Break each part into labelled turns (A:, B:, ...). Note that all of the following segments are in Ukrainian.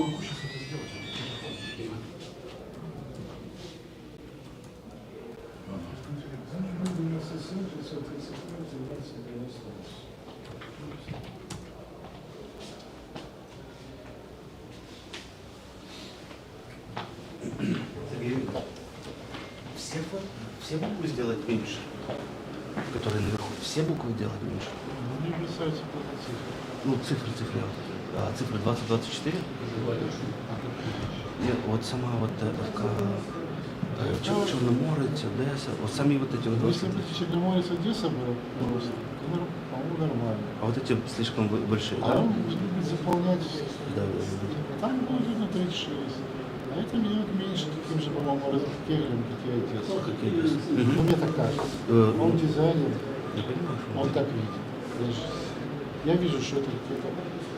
A: могу сейчас это сделать.
B: Все, все буквы сделать меньше, которые наверху. Все буквы делать меньше.
A: Цифры.
B: Ну, цифры, цифры. вот. А, цифры 2024? Нет, вот сама вот э, э, Чер- Черноморец, Одесса, вот сами вот эти вот.
A: Ну, Если бы Черноморец Одесса был просто, по-моему, нормально.
B: А вот эти слишком большие,
A: А
B: да?
A: он любит заполнять,
B: Да, да, да.
A: там будет видно 36. А это меняют меньше, таким же, по-моему, раз- кеглем, как и Одесса.
B: Как и Одесса.
A: Ну, мне так кажется.
B: Э,
A: Он дизайнер,
B: Я понимаю, что
A: он так видит. Я, вижу, что это какой-то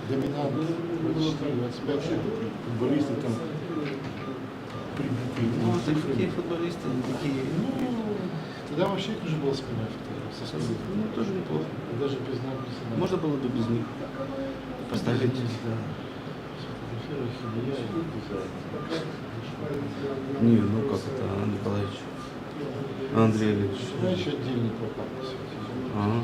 A: доминант 24-25 футболисты там прибитые.
B: Ну, это такие футболисты, такие.
A: Ну, тогда вообще нужно было спиной фотографировать, со спиной.
B: Ну, тоже неплохо.
A: Даже без надписи. на-
B: Можно было бы без них поставить.
A: Да.
B: Не, ну как это, Андрей Николаевич? Андрей Ильич.
A: Сюда еще отдельный плакат.
B: Ага.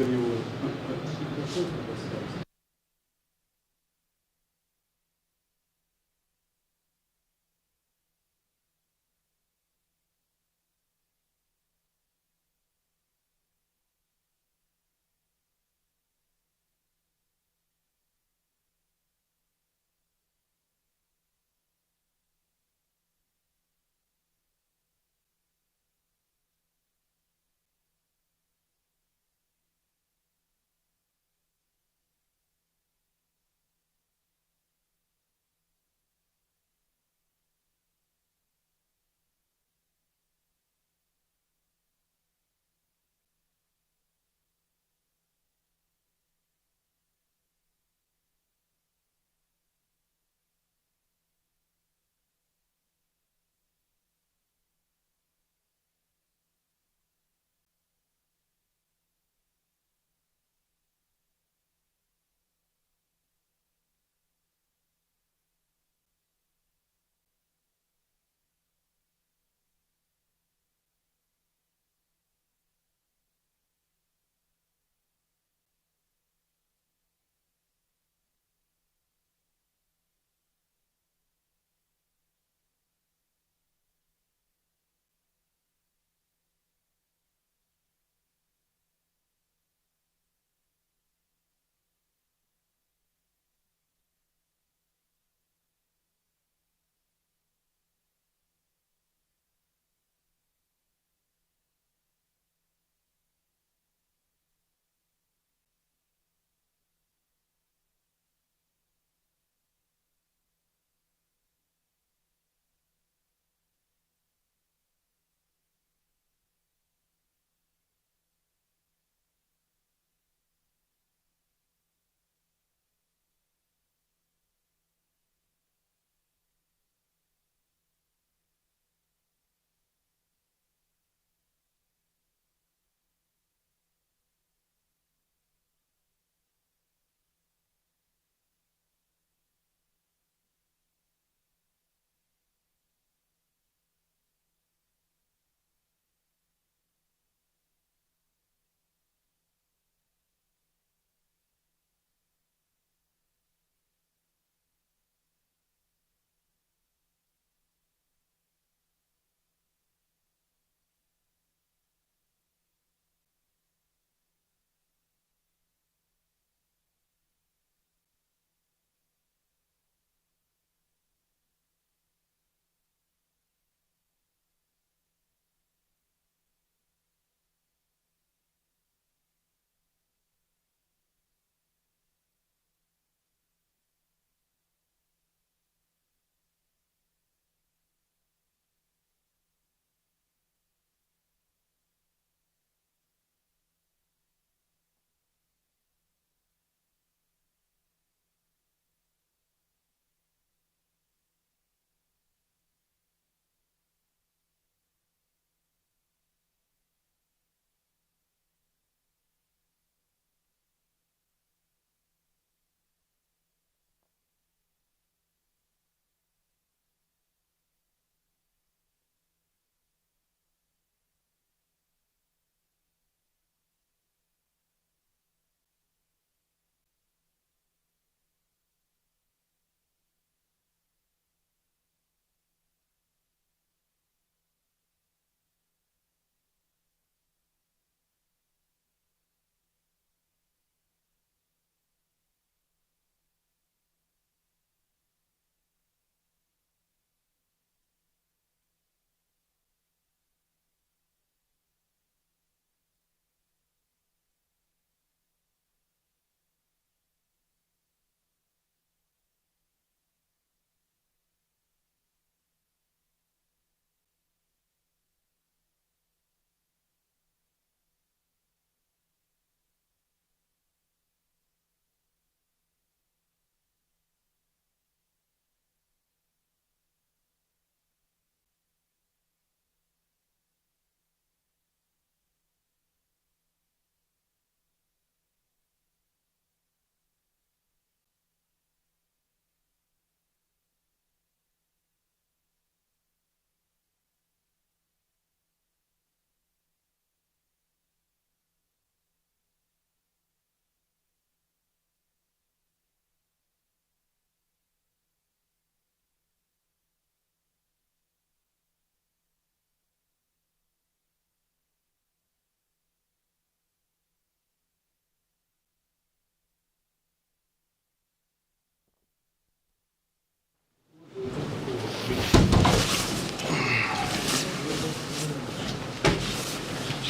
C: За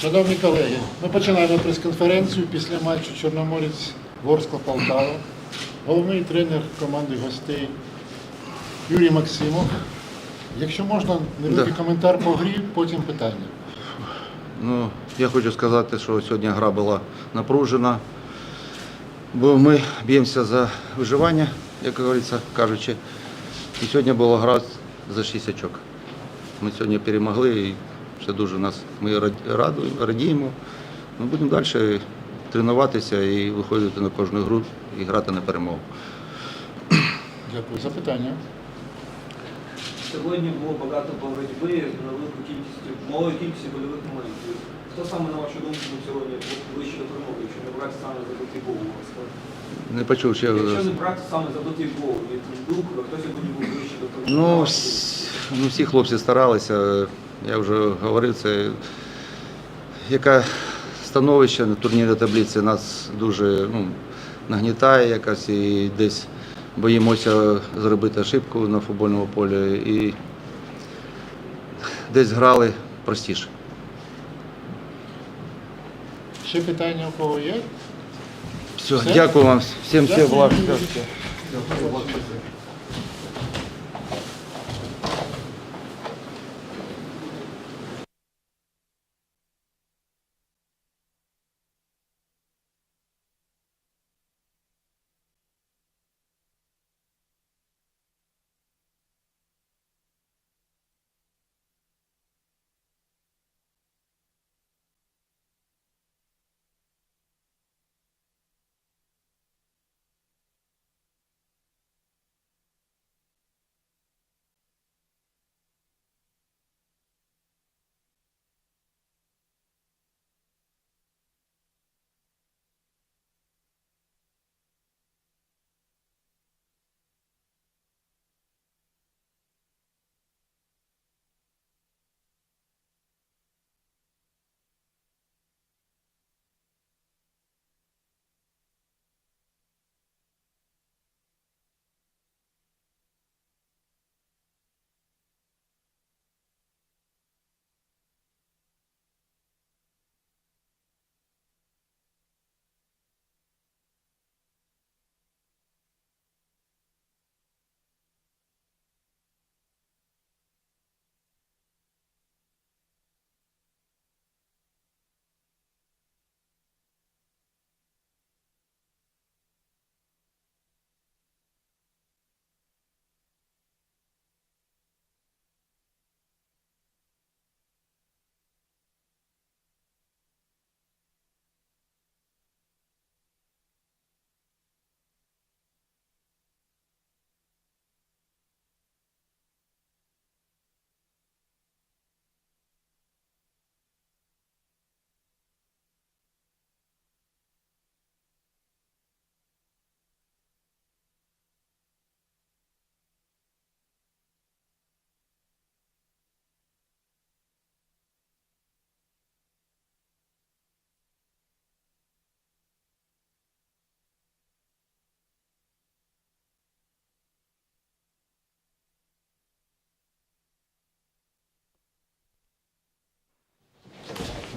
A: Шановні колеги, ми починаємо прес-конференцію після матчу Чорноморець Ворскла Полтава. Головний тренер команди гостей Юрій Максимов. Якщо можна, невеликий
D: Да.
A: коментар по грі, потім питання.
D: Ну, я хочу сказати, що сьогодні гра була напружена, бо ми б'ємося за виживання, як говориться, кажучи. І сьогодні була гра за 6 очок. Ми сьогодні перемогли і все дуже нас. Ми рад- раду- радіємо. Ми будемо далі тренуватися і виходити на кожну гру і грати на перемогу.
A: Дякую. Запитання.
E: Сьогодні було багато боротьби на велику кількість малої кількості больових моментів. Хто саме на вашу думку був сьогодні ближче до перемоги, якщо не брати саме забитий гол? у вас?
D: Не почув ще.
E: Якщо не брати саме забитий гол від Дукова, хто сьогодні був ближче до перемоги?
D: Ну, ну, всі хлопці старалися. Я вже говорив, це яке становище на турнірі таблиці нас дуже ну, нагнітає якось і десь боїмося зробити ошибку на футбольному полі і десь грали простіше.
A: Ще питання у кого є?
D: Все,
A: Все?
D: дякую вам, всім
A: Дякую,
D: благ.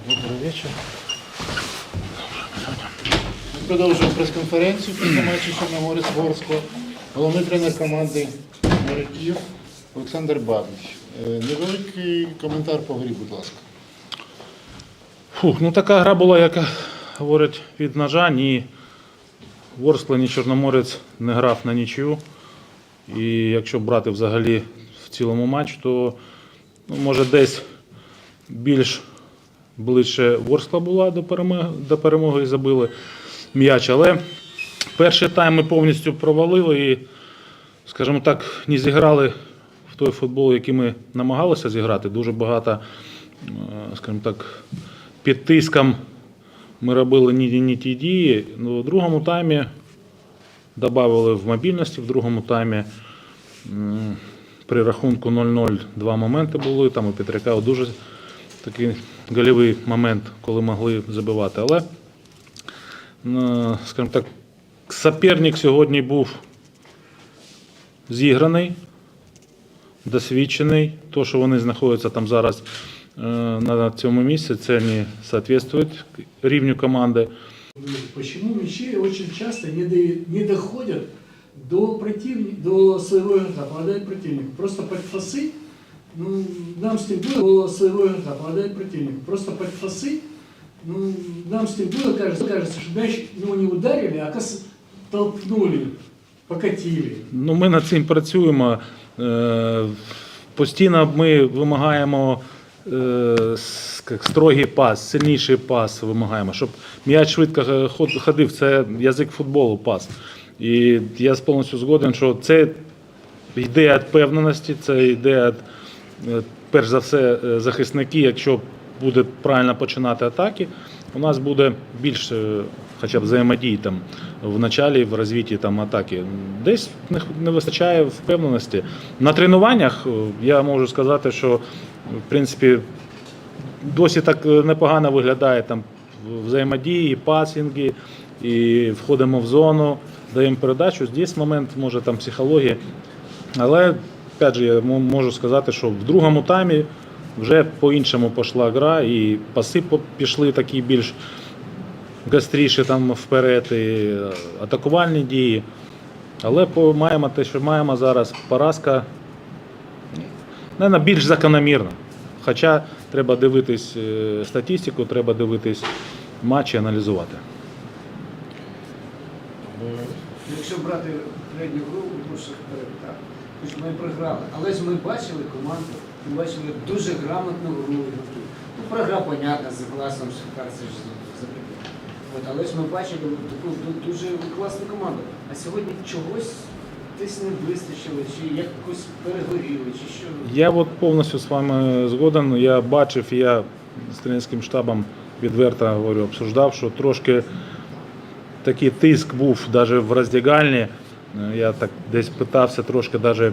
D: Добрий вечір.
A: Продовжуємо прес-конференцію після матчу Чорноморець Ворскла. Головний тренер команди моряків Олександр Бабич. Е, Невеликий коментар по грі, будь ласка.
F: Фух, ну така гра була, яка говорить від ножа. Ні Ворскла, ні Чорноморець не грав на нічию. І якщо брати взагалі в цілому матч, то ну, може десь більш ближче Ворскла була до перемоги, до перемоги і забили м'яч. Але перший тайм ми повністю провалили і, скажімо так, не зіграли в той футбол, який ми намагалися зіграти. Дуже багато, е, скажімо так, під тиском ми робили не, не ті дії. Ну, в другому таймі додали в мобільності, в другому таймі при рахунку 0-0 два моменти були. Там у Петряка дуже такий гольовий момент, коли могли забивати. Але, скажімо так, суперник сьогодні був зіграний, досвідчений. То, що вони знаходяться там зараз е, на цьому місці. Це не відповідає рівню команди.
G: Почему мячи очень часто не, до- не доходят до противника, до своего игрока, попадает противник. Просто под фасы, ну, нам с ним было до своего игрока, попадает противник. Просто под фасы, ну, нам с ним было, кажется, кажется, что мяч ну, не ударили, а кас толкнули, покатили.
F: Ну, ми над цим працюємо. Е, Постійно ми вимагаємо е, с- як строгий пас, сильніший пас вимагаємо, щоб м'яч швидко ход- ходив. Це язик футболу, пас. І я повністю згоден, що це йде від впевненості, це йде від, е, перш за все, е, захисники, якщо буде правильно починати атаки, у нас буде більше хоча б взаємодії там в началі, в розвитті там атаки. Десь не, вистачає впевненості. На тренуваннях е, я можу сказати, що в принципі досі так е, непогано виглядає там взаємодії, пасінги, і входимо в зону, даємо передачу. Здесь момент може там психології. Але опять же, я можу сказати, що в другому таймі вже по-іншому пішла гра, і паси пішли такі більш гостріші там вперед, і е, атакувальні дії. Але маємо те, що маємо зараз. Поразка Наверно, більш закономірна. Хоча треба дивитись е, статистику, треба дивитись матчі, аналізувати.
G: Якщо брати передню гру, у Шахтаря, так, ми програли. Але ж ми бачили команду, ми бачили дуже грамотну гру ігроків. Ну, програ, понятно, з класом Шахтар, це ж. От, але ж ми бачили таку дуже класну команду. А сьогодні чогось десь не вистачило, чи якось перегоріли, чи що.
F: Я от повністю з вами згоден. Я бачив, я з тренерським штабом відверто говорю, обсуждав, що трошки такий тиск був навіть в роздягальні. Е, Я так десь питався трошки навіть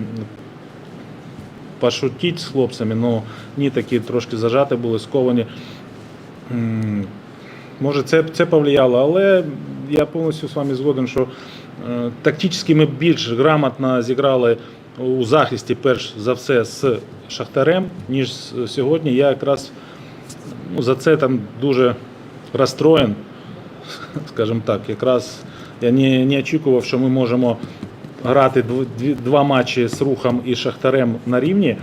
F: пошутити з хлопцями, але ні, такі трошки зажаті були, сковані. Може, це, це повлияло, але я повністю з вами згоден, що е, тактично ми більш грамотно зіграли у захисті, перш за все, з Шахтарем, ніж сьогодні. Я якраз ну, за це там дуже розстроєн, скажімо так. Якраз я не, не очікував, що ми можемо грати два матчі з рухом і Шахтарем на рівні.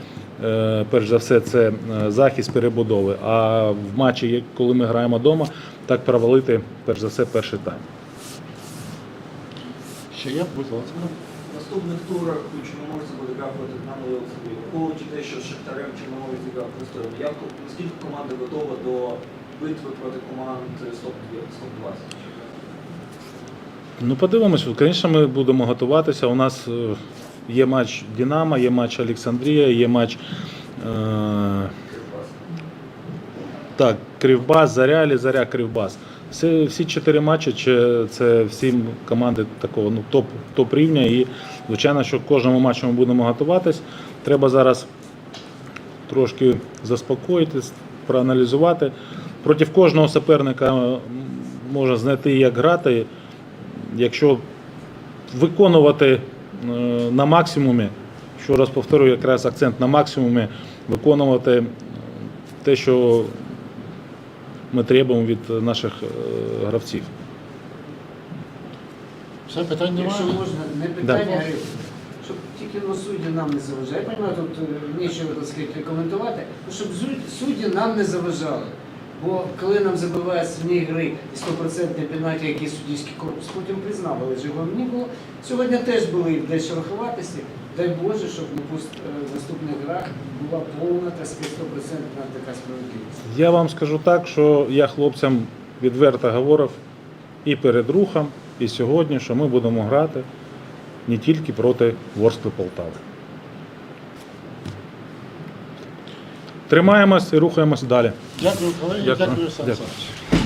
F: Е, Перш за все, це е, захист перебудови. А в матчі, коли ми граємо вдома, так провалити, перш за все, перший тайм.
A: Ще є, будь ласка.
E: В наступних турах у Чорноморця буде гра проти Динамо і Олександрії. Враховуючи те, що з Шахтарем Чорноморець зіграв пристойно, як наскільки команда готова до битви проти команд СТОП-20?
F: Ну, подивимось, звісно, ми будемо готуватися. У нас е, є матч Динамо, є матч Олександрія, є матч е, так, Кривбас, Заря, Заря, Кривбас. Всі, всі чотири матчі це всі команди такого ну, топ, топ рівня. І звичайно, що кожному матчу ми будемо готуватись. Треба зараз трошки заспокоїтись, проаналізувати. Проти кожного суперника можна знайти, як грати. Якщо виконувати е, на максимумі, ще раз повторюю, якраз акцент на максимумі, виконувати е, те, що ми требуємо від наших е, гравців.
A: Все, питань немає.
G: Якщо можна, не питання, а щоб тільки ну, судді нам не заважали. Я розумію, тут нічого так сказати, коментувати, щоб судді нам не заважали. Бо коли нам забивають вне гри і 100% пенальті, які суддівський корпус потім признав, але ж його не було. Сьогодні теж були дещо рахуватися. Дай Боже, щоб е, в наступних грах була повна сказати, 100% така справедливість.
F: Я вам скажу так, що я хлопцям відверто говорив і перед рухом, і сьогодні, що ми будемо грати не тільки проти Ворскли Полтави. Тримаємось і рухаємось далі.
A: Дякую, колеги.
F: Дякую.
A: Дякую, Сан
F: Дякую.
A: Саныч.